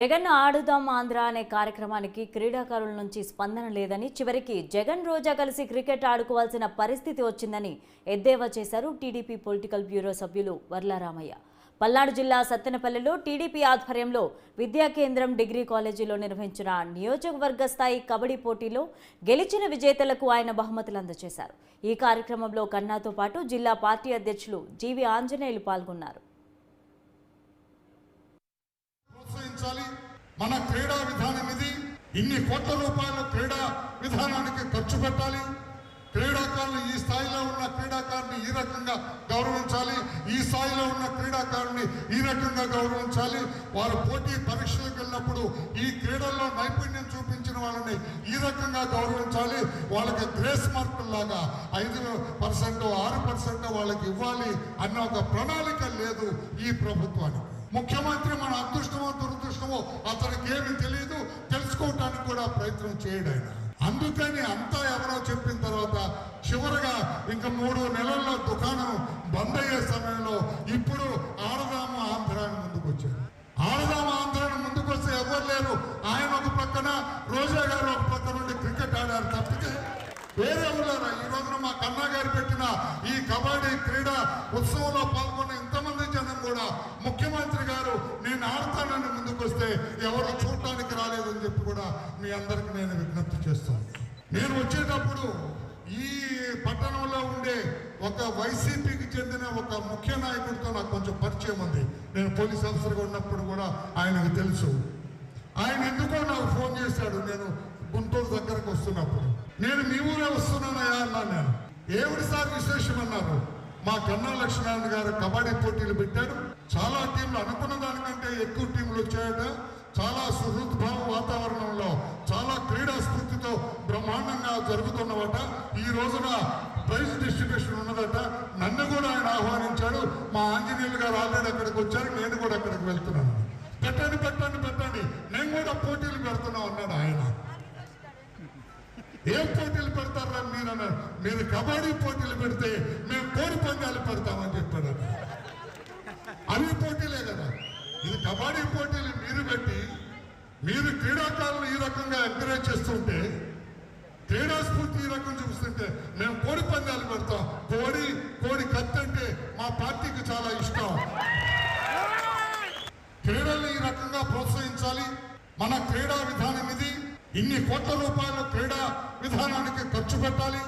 జగన్ ఆడుదాం ఆంధ్ర అనే కార్యక్రమానికి క్రీడాకారుల నుంచి స్పందన లేదని చివరికి జగన్ రోజా కలిసి క్రికెట్ ఆడుకోవాల్సిన పరిస్థితి వచ్చిందని ఎద్దేవా చేశారు టీడీపీ పొలిటికల్ బ్యూరో సభ్యులు వర్లారామయ్య పల్నాడు జిల్లా సత్తెనపల్లిలో టీడీపీ ఆధ్వర్యంలో విద్యా కేంద్రం డిగ్రీ కాలేజీలో నిర్వహించిన నియోజకవర్గ స్థాయి కబడ్డీ పోటీలో గెలిచిన విజేతలకు ఆయన బహుమతులు అందజేశారు. ఈ కార్యక్రమంలో కన్నాతో పాటు జిల్లా పార్టీ అధ్యక్షులు జీవి ఆంజనేయులు పాల్గొన్నారు. ప్రోత్సహించాలి మన క్రీడా విధానం ఇది ఇన్ని కోట్ల రూపాయలు క్రీడా విధానానికి ఖర్చు పెట్టాలి. క్రీడాకారులు ఈ స్థాయిలో ఉన్న క్రీడాకారుని ఈ రకంగా గౌరవించాలి. ఈ స్థాయిలో ఉన్న క్రీడాకారుని ఈ రకంగా గౌరవించాలి. వారు పోటీ పరీక్షలకు వెళ్ళినప్పుడు ఈ క్రీడల్లో నైపుణ్యం చూపించిన వాళ్ళని ఈ రకంగా గౌరవించాలి. వాళ్ళకి గ్రేస్ మార్కుల్లాగా ఐదు పర్సెంట్ ఆరు పర్సెంట్ వాళ్ళకి ఇవ్వాలి అన్న ఒక ప్రణాళిక లేదు ఈ ప్రభుత్వానికి. ముఖ్యమంత్రి మన అదృష్టమో దురదృష్టమో అతనికి ఏమి తెలియదు తెలుసుకోవటానికి కూడా ప్రయత్నం చేయడు ఆయన. అందుకని అంతా ఎవరో చెప్పిన తర్వాత చివరగా ఇంకా మూడు నెలల్లో దుకాణం బంద్ అయ్యే సమయంలో ఇప్పుడు ఆడదామ ఆంధ్రాన్ని ముందుకు వచ్చారు ఆడదామ ఆంధ్రాన్ని ముందుకు వస్తే ఎవరు లేరు? ఆయన ఒక పక్కన రోజా గారు ఒక పక్క నుండి క్రికెట్ ఆడారు తప్పితే వేరే ఊళ్ళారా ఈ రోజున మా కన్నా గారు పెట్టిన ఈ కబడ్డీ క్రీడా ఉత్సవంలో పాల్గొన్న ఇంతమంది జనం కూడా ముఖ్యమంత్రి గారు నేను ఆడతానని ముందుకు వస్తే ఎవరు చూడటానికి రాలేదని చెప్పి కూడా మీ అందరికి నేను విజ్ఞప్తి చేస్తాను నేను వచ్చేటప్పుడు ఈ పట్టణంలో ఉండే ఒక వైసీపీకి చెందిన ఒక ముఖ్య నాయకుడితో నాకు కొంచెం పరిచయం ఉంది. నేను పోలీస్ ఆఫీసర్గా ఉన్నప్పుడు కూడా ఆయనకు తెలుసు. ఆయన ఎందుకో నాకు ఫోన్ చేశాడు నేను గుంటూరు దగ్గరకు వస్తున్నప్పుడు. నేను మీ ఊరే వస్తున్నానయా అన్నాను నేను. ఏమిటి సార్ విశేషం అన్నారు? మా కన్నా లక్ష్మీనారాయణ గారు కబడ్డీ పోటీలు పెట్టాడు చాలా టీంలు అనుకున్న దానికంటే ఎక్కువ టీంలు వచ్చాయట. చాలా సుహృద్భావ వాతావరణంలో చాలా క్రీడా స్ఫూర్తితో బ్రహ్మాండంగా జరుగుతున్నవట. ఈ రోజున ప్రైజ్ డిస్ట్రిబ్యూషన్ ఉన్నదట. నన్ను కూడా ఆయన ఆహ్వానించాడు మా ఆంజనేయులు గారు ఆల్రెడీ అక్కడికి వచ్చారు. నేను కూడా అక్కడికి వెళ్తున్నాను. పెట్టండి పెట్టండి పెట్టండి. నేను కూడా పోటీలు పెడుతున్నావు అన్నాడు ఆయన. ఏం పోటీలు పెడతారా మీరు అన్నారు మీరు కబడ్డీ పోటీలు పెడితే మేము కోడి పందాలు పెడతామని చెప్పారు అవి పోటీలే కదా. ఇది కబడ్డీ పోటీలు మీరు పెట్టి మీరు క్రీడాకారులు ఈ రకంగా ఎంకరేజ్ చేస్తుంటే క్రీడా స్ఫూర్తి ఈ రకం చూస్తుంటే మేము కోడి పందాలు పెడతాం. కోడి కోడి కత్తి అంటే మా పార్టీకి చాలా ఇష్టం. క్రీడల్ని ఈ రకంగా ప్రోత్సహించాలి. మన క్రీడా విధానం ఇది. ఇన్ని కోట్ల రూపాయలు క్రీడా విధానానికి ఖర్చు పెట్టాలి.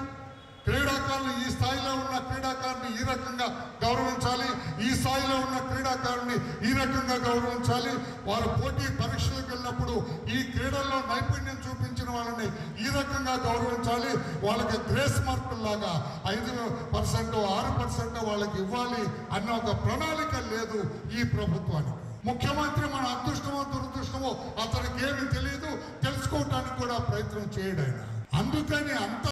క్రీడాకారులు ఈ స్థాయిలో ఉన్న క్రీడాకారుని ఈ రకంగా గౌరవించాలి. ఈ స్థాయిలో ఉన్న క్రీడాకారుని ఈ రకంగా గౌరవించాలి. వారు పోటీ పరీక్షలకు వెళ్ళినప్పుడు ఈ క్రీడల్లో నైపుణ్యం చూపించిన వాళ్ళని ఈ రకంగా గౌరవించాలి. వాళ్ళకి గ్రేస్ మార్కుల్లాగా ఐదు పర్సెంట్ ఆరు పర్సెంట్ వాళ్ళకి ఇవ్వాలి అన్న ఒక ప్రణాళిక లేదు ఈ ప్రభుత్వానికి. ముఖ్యమంత్రి మన అదృష్టమో ప్రయత్నం చేయడు ఆయన. అందుకని అంత